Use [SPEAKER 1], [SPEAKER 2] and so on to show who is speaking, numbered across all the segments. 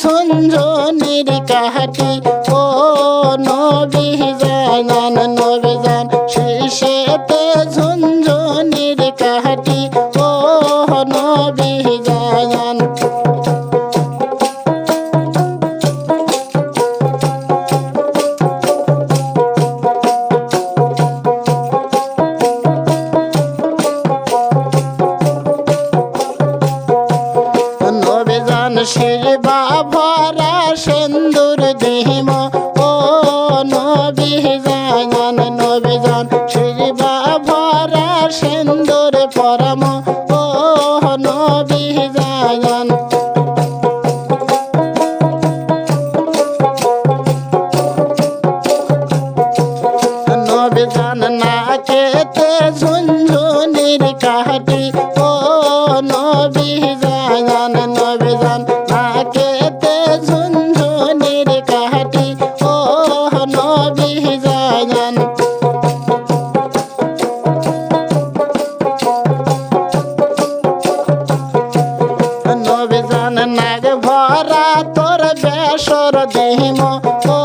[SPEAKER 1] ঝুনঝুনির কাহাটি ও নবী জানান নবী জান শীষেতে ঝুনঝুনির কাহাটি ও নবী জানান ঝুনঝুনির কাহাটি? ও নবী জানান নবেজান নাকেতে ঝুনঝুনির কাহাটি? ও নবী জানান নবেজান নাগ ভরা তোর বেসর দেহিম। ও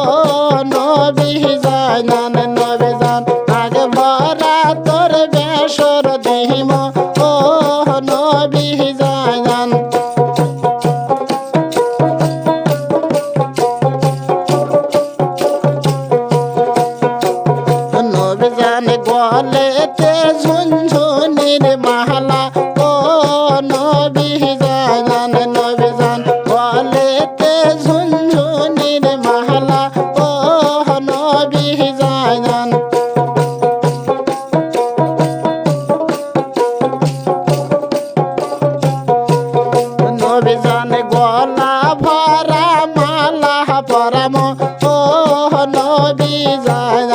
[SPEAKER 1] নবীজান গলেতে ঝুনঝুনির মালা, ও নবী জানান নবীজান গলেতে ঝুনঝুনির মালা, ও নবী জানান নবীজান গলা ভরা মালা পরাম, ও নবী জানান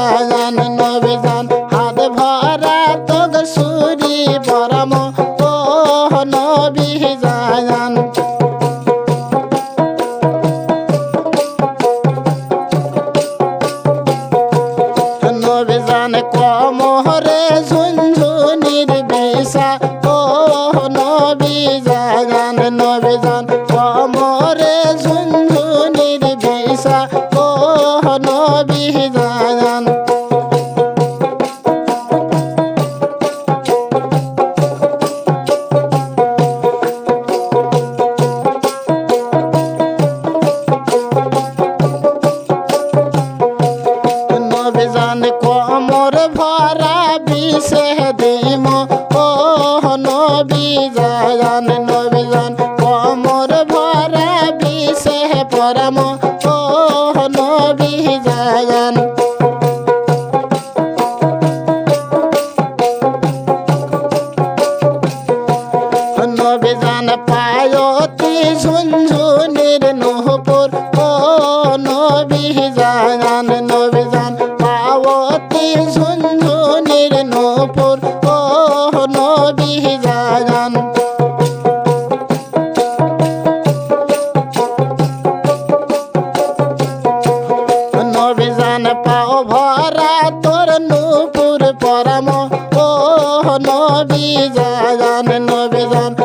[SPEAKER 1] কমরে ঝুনঝুনির বিষা ও নবী জানান নবীজান কমরে ঝুনঝুনির বিষা ও নবী ভরা বিষে দিম ও নবী জান নবীজান কমর ভরা বিষে পরম। নবী জান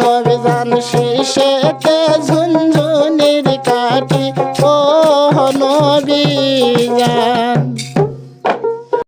[SPEAKER 1] নবীজান শীষেতে ঝুনঝুনির